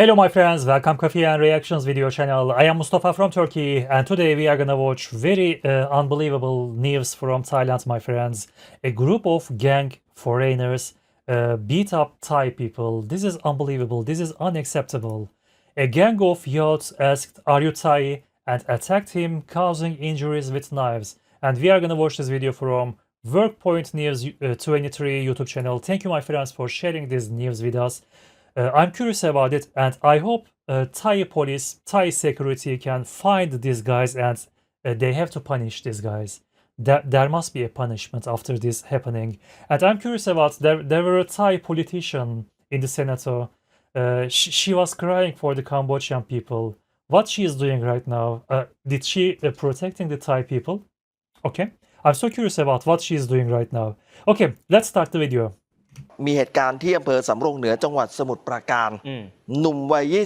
Hello my friends, welcome Coffee and Reactions video channel. I am Mustafa from Turkey and today we are gonna watch very uh, unbelievable news from Thailand my friends. A group of gang foreigners uh, beat up Thai people. This is unbelievable, this is unacceptable. A gang of youths asked are you Thai and attacked him causing injuries with knives. And we are gonna watch this video from Workpoint News uh, 23 YouTube channel. Thank you my friends for sharing this news with us. Uh, I'm curious about it, and I hope uh, Thai police, Thai security can find these guys, and uh, they have to punish these guys. There, there must be a punishment after this happening. And I'm curious about there. There were a Thai politician in the senator. Uh, she, she was crying for the Cambodian people. What she is doing right now? Uh, did she uh, protecting the Thai people? Okay, I'm so curious about what she is doing right now. Okay, let's start the video. มีเหตุการณ์ที่อำเภอสำโรงเหนือจังหวัดสมุทรปราการอืมหนุ่มวัย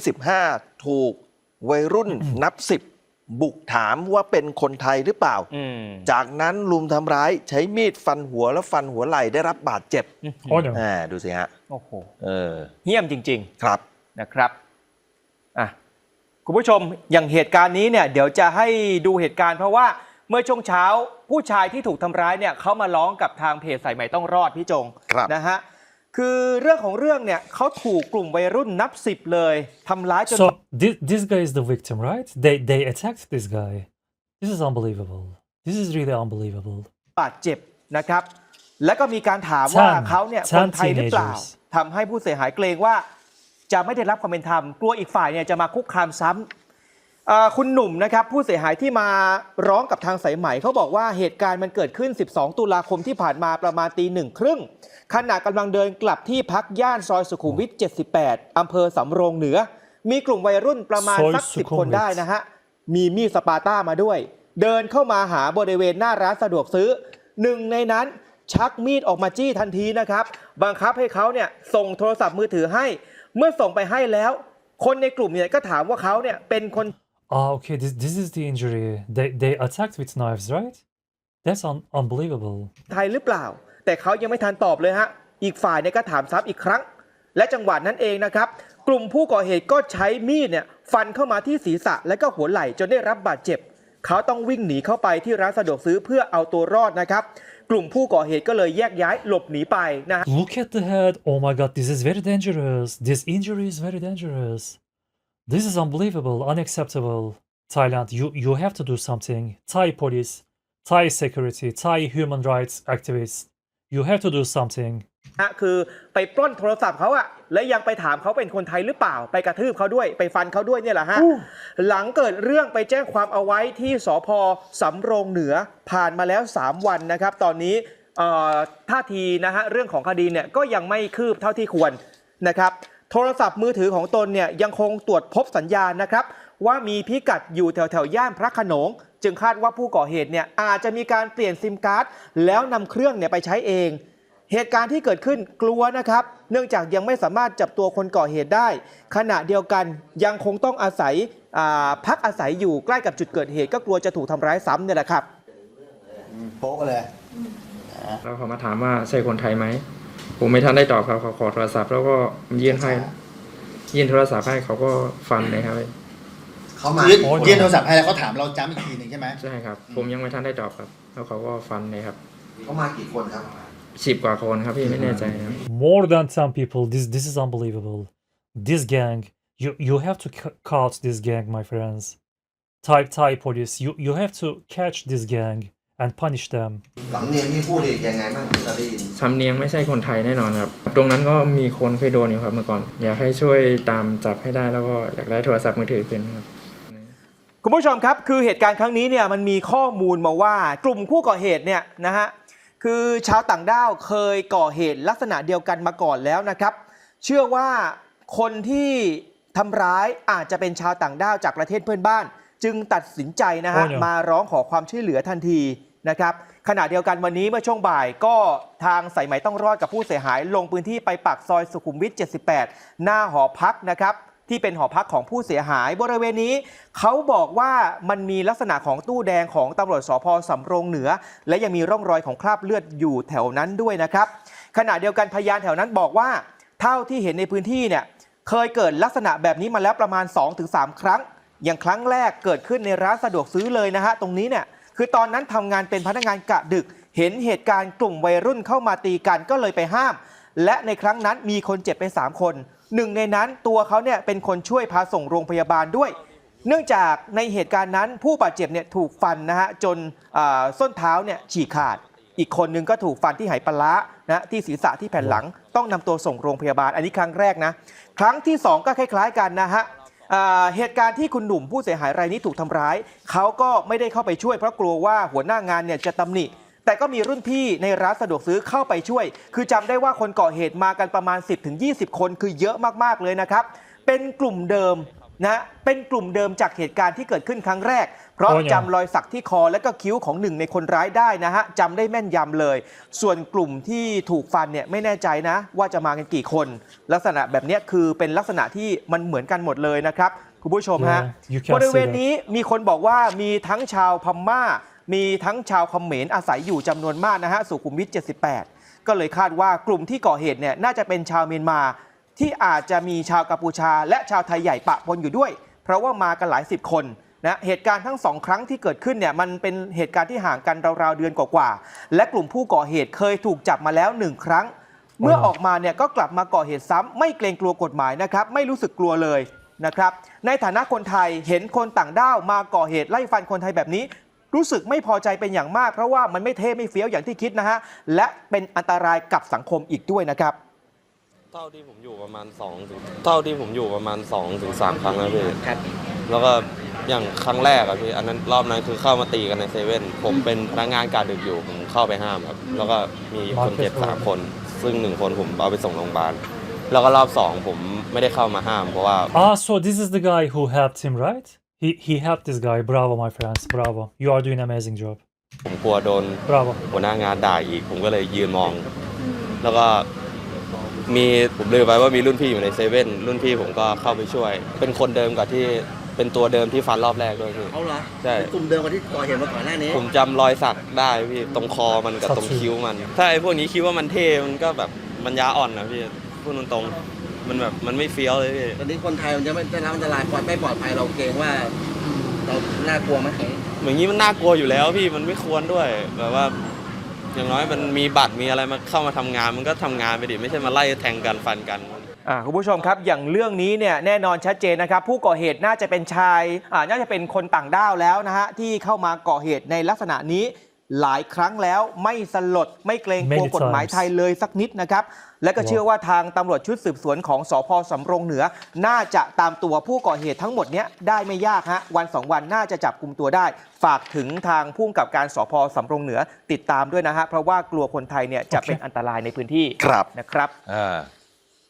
25 ถูกวัยรุ่นนับสิบบุกถามว่าเป็นคนไทยหรือเปล่าอืมจากนั้นลุมทำร้ายใช้มีดฟันหัวและฟันหัวไหล่ได้รับบาดเจ็บ Oh no. อ่าดูสิฮะ โอ้โหเออเยี่ยมจริงครับๆนะครับอะคุณผู้ชมอย่างเหตุการณ์นี้เนี่ย เดี๋ยวจะให้ดูเหตุการณ์เพราะว่า เมื่อช่วงเช้าผู้ชายที่ถูกทำร้ายเนี่ยเขามาร้องกับทางเพจสายใหม่ต้องรอดพี่จงครับนะฮะคือเรื่องของเรื่องเนี่ยเขาถูกกลุ่มวัยรุ่นนับสิบเลยทำร้ายจน So this this guy is the victim, right? They they attacked this guy. This is unbelievable. This is really unbelievable. บาดเจ็บนะครับ แล้วก็มีการถามว่า Ten- เขาเนี่ย ten คนไทยหรือเปล่า teenagers ทำให้ผู้เสียหายเกรงว่าจะไม่ได้รับความเป็นธรรมกลัวอีกฝ่ายเนี่ยจะมาคุกคามซ้ำเอ่อ คุณหนุ่มนะครับผู้เสียหายที่มาร้องกับทางสายไหมเขาบอกว่าเหตุการณ์มันเกิดขึ้น 12 ตุลาคมที่ผ่านมาประมาณตีหนึ่งครึ่งขณะกำลังเดินกลับที่พักย่านซอยสุขุมวิท 78 อำเภอสำโรงเหนือ มีกลุ่มวัยรุ่นประมาณซอยสักสุสิบขุมวิทคนได้นะฮะ มีมีดสปาต้ามาด้วย เดินเข้ามาหาบริเวณหน้าร้านสะดวกซื้อหนึ่งในนั้นชักมีดออกมาจี้ทันทีนะครับ บังคับให้เขาเนี่ยส่งโทรศัพท์มือถือให้ เมื่อส่งไปให้แล้ว คนในกลุ่มเนี่ยก็ถามว่าเขาเนี่ยเป็นคน Ah, okay. This this is the injury. They they attacked with knives, right? That's un- unbelievable. ไทยหรือเปล่า แต่เขายังไม่ทันตอบเลยฮะ อีกฝ่ายเนี่ยก็ถามซ้ำอีกครั้ง และจังหวะนั้นเองนะครับ กลุ่มผู้ก่อเหตุก็ใช้มีดเนี่ยฟันเข้ามาที่ศีรษะและก็หัวไหล่จนได้รับบาดเจ็บ เขาต้องวิ่งหนีเข้าไปที่ร้านสะดวกซื้อเพื่อเอาตัวรอดนะครับ กลุ่มผู้ก่อเหตุก็เลยแยกย้ายหลบหนีไปนะฮะ Look at the head. Oh my god, this is very dangerous. This injury is very dangerous. This is unbelievable, unacceptable. Thailand, you you have to do something. Thai police, Thai security, Thai human rights activists. You have to do something. นะคือไปปล้นโทรศัพท์เขาอะและยังไปถามเขาเป็นคนไทยหรือเปล่า ไปกระทืบเขาด้วย ไปฟันเขาด้วยเนี่ยแหละฮะ หลังเกิดเรื่องไปแจ้งความเอาไว้ที่สพสำโรงเหนือผ่านมาแล้ว 3 วันนะครับ ตอนนี้เอ่อท่าทีนะฮะเรื่องของคดีเนี่ยก็ยังไม่คืบเท่าที่ควรนะครับ โทรศัพท์มือถือของตนเนี่ยยังคงตรวจพบสัญญาณนะครับ ว่ามีพิกัดอยู่แถวแถวๆย่านพระโขนง จึงคาดว่าผู้ก่อเหตุเนี่ยอาจจะมีการเปลี่ยนซิมการ์ดแล้วนำเครื่องเนี่ยไปใช้เอง เหตุการณ์ที่เกิดขึ้นกลัวนะครับ เนื่องจากยังไม่สามารถจับตัวคนก่อเหตุได้ ขณะเดียวกันยังคงต้องอาศัยอ่าพักอาศัยอยู่ใกล้กับจุดเกิดเหตุ ก็กลัวจะถูกทำร้ายซ้ำเนี่ยแหละครับโป๊ะเลยแล้วเขามาถามว่าใช่คนไทยไหม ผมไม่ทันได้ตอบครับเขาขอโทรศัพท์แล้วก็ยื่นให้ ยื่นโทรศัพท์ให้เขาก็ฟันเลยครับ เขามาโอ้ย ยื่นโทรศัพท์ให้แล้วเขาถามเราจ้ำอีกทีหนึ่งใช่ไหมใช่ครับ ผมยังไม่ทันได้ตอบครับ แล้วเขาก็ฟันเลยครับเขามากี่คนครับสิบกว่าคนครับพี่ไม่แน่ใจครับ More than 10 people. This this is unbelievable. This gang, you you have to ca- caught this gang, my friends. Thai Thai police, you you have to catch this gang and punish them. หลังเนียนนี่พูดอีกยังไงบ้างที่เราได้ยินสำเนียงไม่ใช่คนไทยแน่นอนครับ ตรงนั้นก็มีคนเคยโดนอยู่ครับเมื่อก่อน อยากให้ช่วยตามจับให้ได้แล้วก็อยากได้โทรศัพท์มือถือคืนครับ คุณผู้ชมครับ คือเหตุการณ์ครั้งนี้เนี่ยมันมีข้อมูลมาว่ากลุ่มผู้ก่อเหตุเนี่ยนะฮะคือชาวต่างด้าวเคยก่อเหตุลักษณะเดียวกันมาก่อนแล้วนะครับ เชื่อว่าคนที่ทำร้ายอาจจะเป็นชาวต่างด้าวจากประเทศเพื่อนบ้าน จึงตัดสินใจนะฮะโอ้เนี่ยมาร้องขอความช่วยเหลือทันที นะครับขณะเดียวกันวันนี้เมื่อช่วงบ่ายก็ทางสายไหมต้องรอดกับผู้เสียหาย ลงพื้นที่ไปปากซอยสุขุมวิท 78 หน้าหอพักนะครับที่เป็นหอพักของผู้เสียหายบริเวณนี้ เขาบอกว่ามันมีลักษณะของตู้แดงของตำรวจสพสำโรงเหนือ และยังมีร่องรอยของคราบเลือดอยู่แถวนั้นด้วยนะครับ ขณะเดียวกันพยานแถวนั้นบอกว่า เท่าที่เห็นในพื้นที่เนี่ยเคยเกิดลักษณะแบบนี้มาแล้วประมาณ 2-3 ครั้ง อย่างครั้งแรกเกิดขึ้นในร้านสะดวกซื้อเลยนะฮะตรงนี้เนี่ย คือตอนนั้นทำงานเป็นพนักงานกะดึก เห็นเหตุการณ์กลุ่มวัยรุ่นเข้ามาตีกันก็เลยไปห้าม และในครั้งนั้นมีคนเจ็บไป 3 คน หนึ่งในนั้นตัวเขาเนี่ยเป็นคนช่วยพาส่งโรงพยาบาลด้วย เนื่องจากในเหตุการณ์นั้นผู้บาดเจ็บเนี่ยถูกฟันนะฮะจนอ่าส้นเท้าเนี่ยฉีกขาด อีกคนนึงก็ถูกฟันที่ไหปลาร้านะที่ศีรษะที่แผ่นหลังต้องนำตัวส่งโรงพยาบาล อันนี้ครั้งแรกนะ ครั้งที่ 2 ก็คล้าย ๆ กันนะฮะ เหตุการณ์ที่คุณหนุ่มผู้เสียหายรายนี้ถูกทำร้าย เขาก็ไม่ได้เข้าไปช่วยเพราะกลัวว่าหัวหน้างานเนี่ยจะตำหนิแต่ก็มีรุ่นพี่ในร้านสะดวกซื้อเข้าไปช่วย คือจำได้ว่าคนก่อเหตุมากันประมาณ 10-20 คน คือเยอะมากๆเลยนะครับ เป็นกลุ่มเดิม นะเป็นกลุ่มเดิมจากเหตุการณ์ที่เกิดขึ้นครั้งแรก เพราะโอ้ย จำรอยสักที่คอและก็คิ้วของหนึ่งในคนร้ายได้นะฮะจำได้แม่นยำเลย ส่วนกลุ่มที่ถูกฟันเนี่ยไม่แน่ใจนะ ว่าจะมากันกี่คน ลักษณะแบบเนี้ยคือเป็นลักษณะที่มันเหมือนกันหมดเลยนะครับคุณผู้ชมฮะ Yeah, you can บริเวณ see that. นี้มีคนบอกว่ามีทั้งชาวพม่า มีทั้งชาวเขมรอาศัยอยู่จำนวนมากนะฮะสุขุมวิท 78 ก็เลยคาดว่ากลุ่มที่ก่อเหตุเนี่ยน่าจะเป็นชาวเมียนมา ที่อาจจะมีชาวกัมพูชาและชาวไทยใหญ่ปะปนอยู่ด้วย เพราะว่ามากันหลายสิบคนนะเหตุการณ์ทั้งสองครั้งที่เกิดขึ้นเนี่ยมันเป็นเหตุการณ์ที่ห่างกันราวๆเดือนกว่าๆและกลุ่มผู้ก่อเหตุเคยถูกจับมาแล้วหนึ่งครั้ง เมื่อออกมาเนี่ยก็กลับมาก่อเหตุซ้ำไม่เกรงกลัวกฎหมายนะครับไม่รู้สึกกลัวเลยนะครับในฐานะคนไทยเห็นคนต่างด้าวมาก่อเหตุไล่ฟันคนไทยแบบนี้ รู้สึกไม่พอใจเป็นอย่างมาก เพราะว่ามันไม่เท่ไม่เฟี้ยวอย่างที่คิดนะฮะและเป็นอันตรายกับสังคมอีกด้วยนะครับ เท่าที่ผมอยู่ประมาณ2ถึงเท่าที่ผมอยู่ประมาณ2ถึง3ครั้งแล้วพี่ครับแล้วก็อย่างครั้งแรกอะพี่อันนั้นรอบนั้นคือเข้ามาตีกันในเซเว่นผมเป็นพนักงานการดึกอยู่ผมเข้าไปห้ามครับแล้วก็มีคนเจ็บสามคน ซึ่งหนึ่งคนผมเอาไปส่งโรงพยาบาลแล้วก็รอบสองผมไม่ได้เข้ามาห้ามเพราะว่า Ah, so this is the guy who helped him, right? He he helped this guy. Bravo, my friends. Bravo. You are doing amazing job. ผมกลัวโดน Bravo. หัวหน้างานด่าอีก ผมก็เลยยืนมอง แล้วก็ มีผมลืมไปว่ามีรุ่นพี่อยู่ในเซเว่นรุ่นพี่ผมก็เข้าไปช่วย เป็นคนเดิมกับที่เป็นตัวเดิมที่ฟันรอบแรกด้วยพี่ เอาเหรอใช่ กลุ่มเดิมกับที่ก่อเหตุมาก่อนหน้านี้ผมจำรอยสักได้พี่ตรงคอมันกับตรงคิ้วมัน ถ้าไอ้พวกนี้คิดว่ามันเท่ มันก็แบบมันยาอ่อนนะพี่พูดตรงๆมันแบบมันไม่เฟี้ยวเลยพี่ ตอนนี้คนไทยมันจะไม่ได้รับอันตรายปลอดไม่ปลอดภัยเราเกรงว่าเราน่ากลัวไหมเหมือนนี้มันน่ากลัวอยู่แล้วพี่มันไม่ควรด้วยแบบว่า อย่างน้อยมันมีบัตรมีอะไรมาเข้ามาทำงานมันก็ทำงานไปดิไม่ใช่มาไล่แทงกันฟันกันคุณผู้ชมครับอย่างเรื่องนี้เนี่ยแน่นอนชัดเจนนะครับ ผู้ก่อเหตุน่าจะเป็นชายน่าจะเป็นคนต่างด้าวแล้วนะฮะที่เข้ามาก่อเหตุในลักษณะนี้ หลายครั้งแล้วไม่สลดไม่เกรงกลัว Many กฎหมาย times ไทยเลยสักนิดนะครับ และก็เชื่อว่าทางตำรวจชุดสืบสวนของสพสำโรงเหนือ น่าจะตามตัวผู้ก่อเหตุทั้งหมดเนี้ยได้ไม่ยากฮะวันสองวันน่าจะจับกลุ่มตัวได้ ฝากถึงทางผู้กำกับการสพสำโรงเหนือติดตามด้วยนะฮะเพราะว่ากลัวคนไทยเนี่ยจะเป็นอันตรายในพื้นที่ครับนะครับ อ่า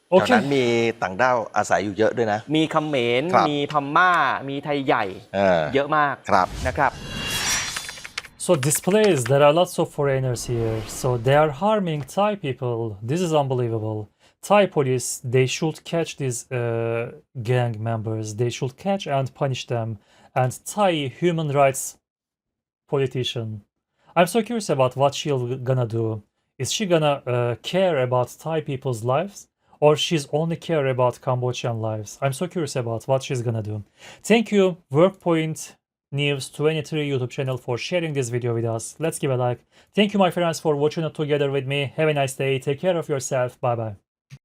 แถวนั้น Okay. มีต่างด้าวอาศัยอยู่เยอะด้วยนะ มีเขมรครับ มีพม่า มีไทยใหญ่เออเยอะมากครับ นะครับ So this place, there are lots of foreigners here. So they are harming Thai people. This is unbelievable. Thai police, they should catch these uh, gang members. They should catch and punish them. And Thai human rights politician. I'm so curious about what she'll gonna do. Is she gonna uh, care about Thai people's lives? Or she's only care about Cambodian lives? I'm so curious about what she's gonna do. Thank you, Workpoint News 23 YouTube channel for sharing this video with us. Let's give a like. Thank you, my friends, for watching it together with me. Have a nice day. Take care of yourself. Bye bye.